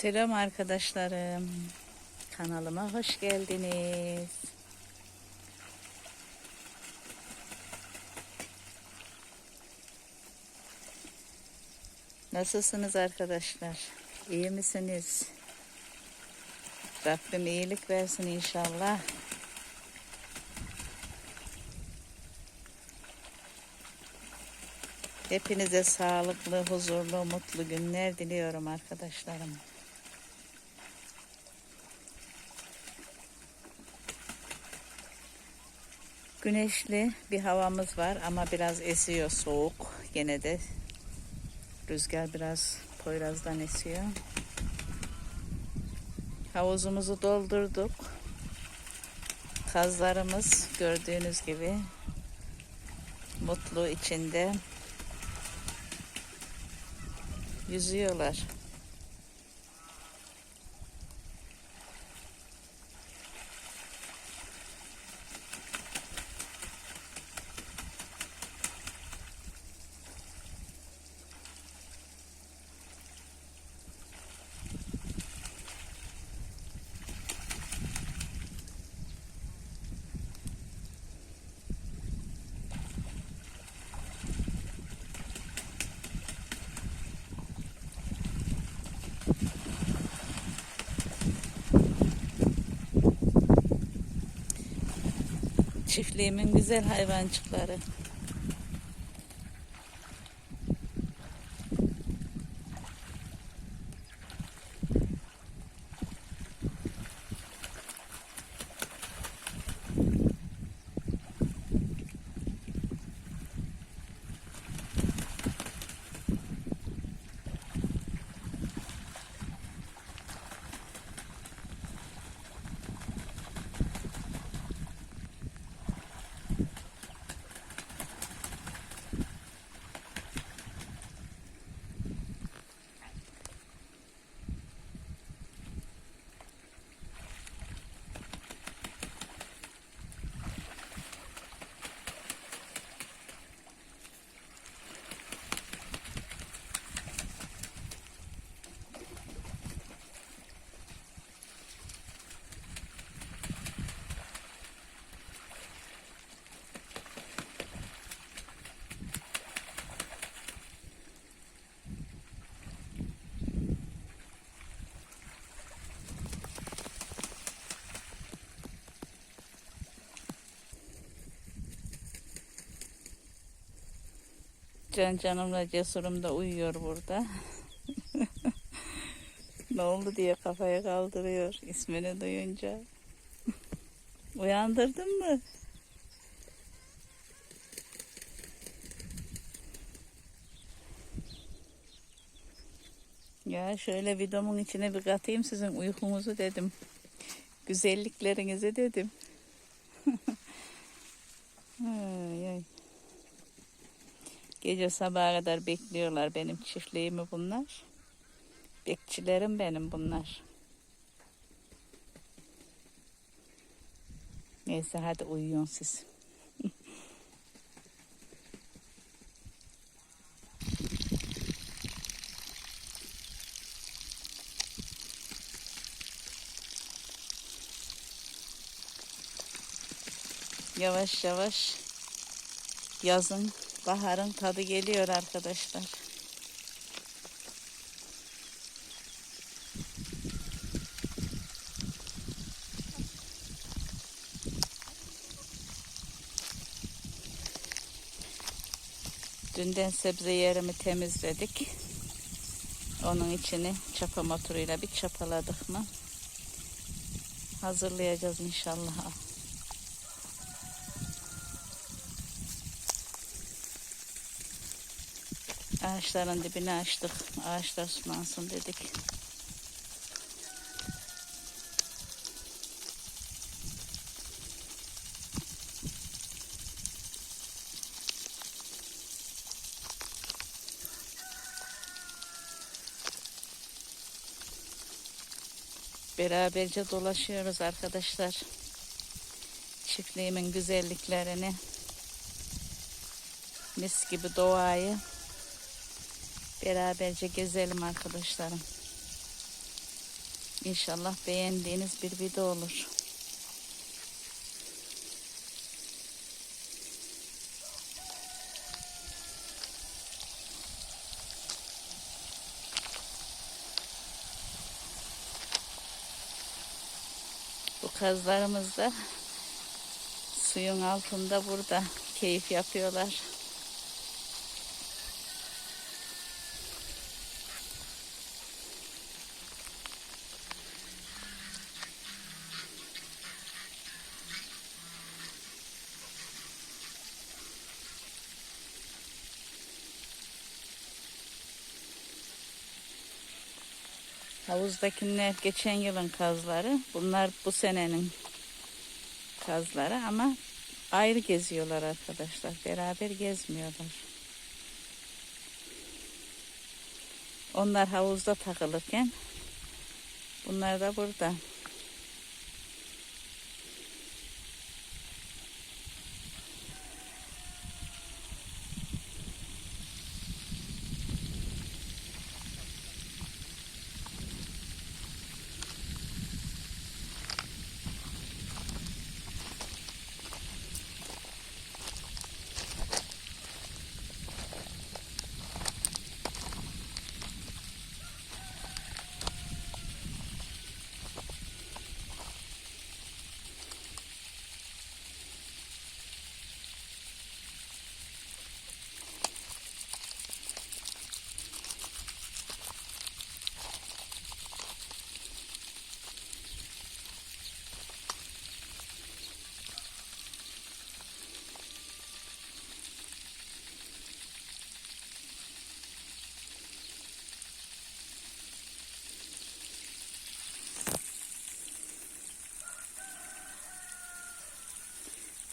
Selam arkadaşlarım. Kanalıma hoş geldiniz. Nasılsınız arkadaşlar? İyi misiniz? Rabbim iyilik versin inşallah. Hepinize sağlıklı, huzurlu, mutlu günler diliyorum arkadaşlarım. Güneşli bir havamız var ama biraz esiyor soğuk. Gene de rüzgar biraz Poyraz'dan esiyor. Havuzumuzu doldurduk. Kazlarımız gördüğünüz gibi mutlu içinde yüzüyorlar. Çiftliğimin güzel hayvancıkları. Can canımla cesurum da uyuyor burada. ne oldu diye kafaya kaldırıyor ismini duyunca. Uyandırdın mı? Ya şöyle videomun içine bir katayım sizin uykunuzu dedim. Güzelliklerinizi dedim. Gece sabaha kadar bekliyorlar benim çiftliğimi bunlar. Bekçilerim benim bunlar. Neyse hadi uyuyun siz. Yavaş yavaş yazın, baharın tadı geliyor arkadaşlar. Dünden sebze yerimi temizledik. Onun içini çapa motoruyla bir çapaladık mı? Hazırlayacağız inşallah. Ağaçların dibini açtık. Ağaçlar sulansın dedik. Beraberce dolaşıyoruz arkadaşlar. Çiftliğimin güzelliklerini, mis gibi doğayı beraberce gezelim arkadaşlarım. İnşallah beğendiğiniz bir video olur. Bu kazlarımız da suyun altında burada keyif yapıyorlar. Havuzdakiler geçen yılın kazları. Bunlar bu senenin kazları ama ayrı geziyorlar arkadaşlar. Beraber gezmiyorlar. Onlar havuzda takılırken bunlar da burada.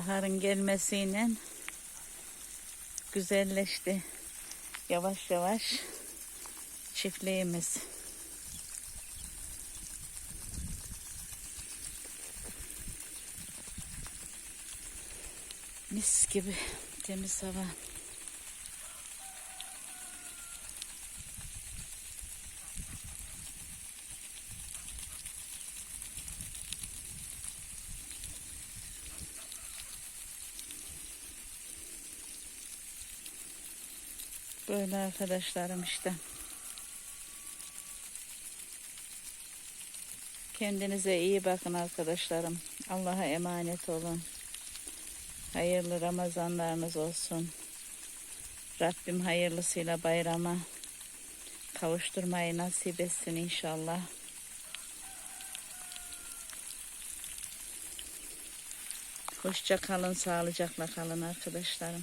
Baharın gelmesiyle güzelleşti. Yavaş yavaş çiftliğimiz. Mis gibi temiz hava. Böyle arkadaşlarım işte. Kendinize iyi bakın arkadaşlarım. Allah'a emanet olun. Hayırlı Ramazanlarınız olsun. Rabbim hayırlısıyla bayrama kavuşturmayı nasip etsin inşallah. Hoşça kalın, sağlıcakla kalın arkadaşlarım.